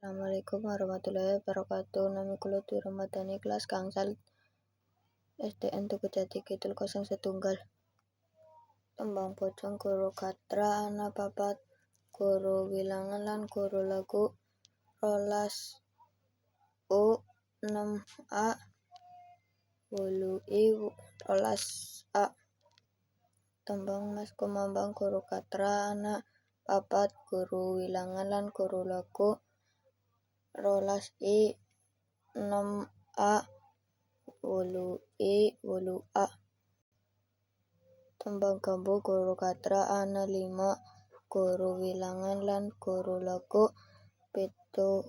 Assalamualaikum warahmatullahi wabarakatuh. Nami kula Dwi Ramadhani kelas gangsal SDN Tugu Jati Kidul kosong setunggal. Tembang pocong guru katra ana papat guru wilangan lan guru lagu rolas U 6A wolu I rolas A tembang mas kumambang guru katra ana papat guru wilangan lan guru lagu rolas I 6A wolu I wolu A. Tembang kambu guru katra ana lima guru wilangan lan guru lagu pitu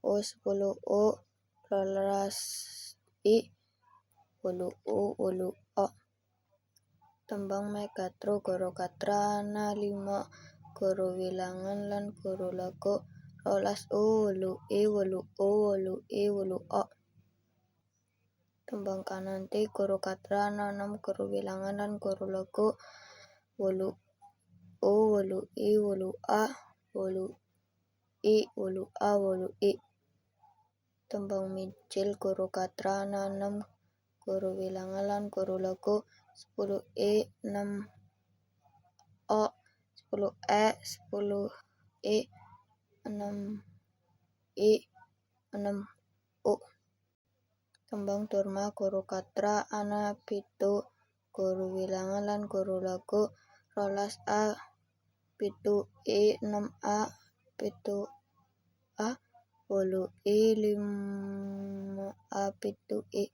U sepuluh U rolas I wolu U wolu A. Tembang megatro guru katra ana lima guru wilangan lan guru lagu rolas U wolu I wolu U wolu I wolu A tembang kananti guru katra enam guru wilangan lan guru lagu wolu U wolu I wolu A. Wolu I wolu A wolu I. Tembang micil guru katra enam guru wilangan lan guru lagu 10 I 6 O. 10 E 10 I 6 I 6 U. Tembang Durma Guru Katra Ana Pitu Guru Wilangan lan Guru Lagu Rolas A. Pitu I 6 A. Pitu A Wolu I 5 A Pitu I.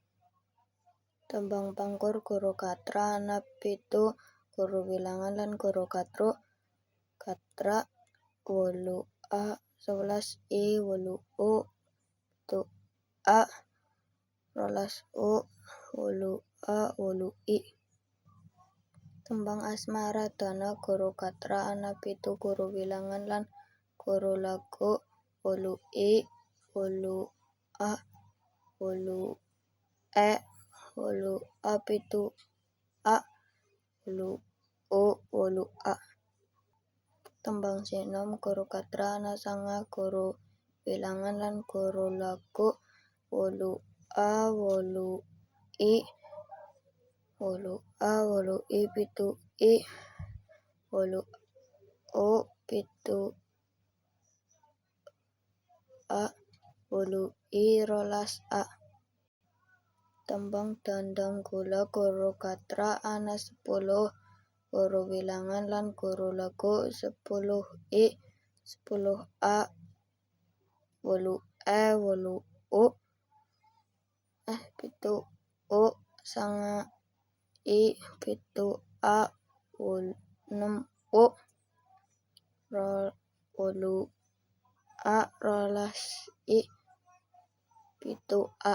Tembang Pangkur Guru Katra Ana Pitu Guru Wilangan lan Guru Katru Katra Wolu A 11 I wolu U tu A. Rolas U wolu A wolu I. Tembang asmara dana guru katra ana pitu guru wilangan lan guru lagu wolu I wolu A wolu E wolu A pitu A wolu U wolu A tembang sinom guru katra sanga guru bilangan lan guru lagu wolu a wolu i wolu a wolu i pitu i wolu o pitu a wolu i rolas a. Tembang dandang gula guru katra ana sepuluh guru bilangan lan guru lagu sepuluh i sepuluh a wolu e wolu u eh pitu u sanga i pitu a wol enam u rol wolu a rolas i pitu a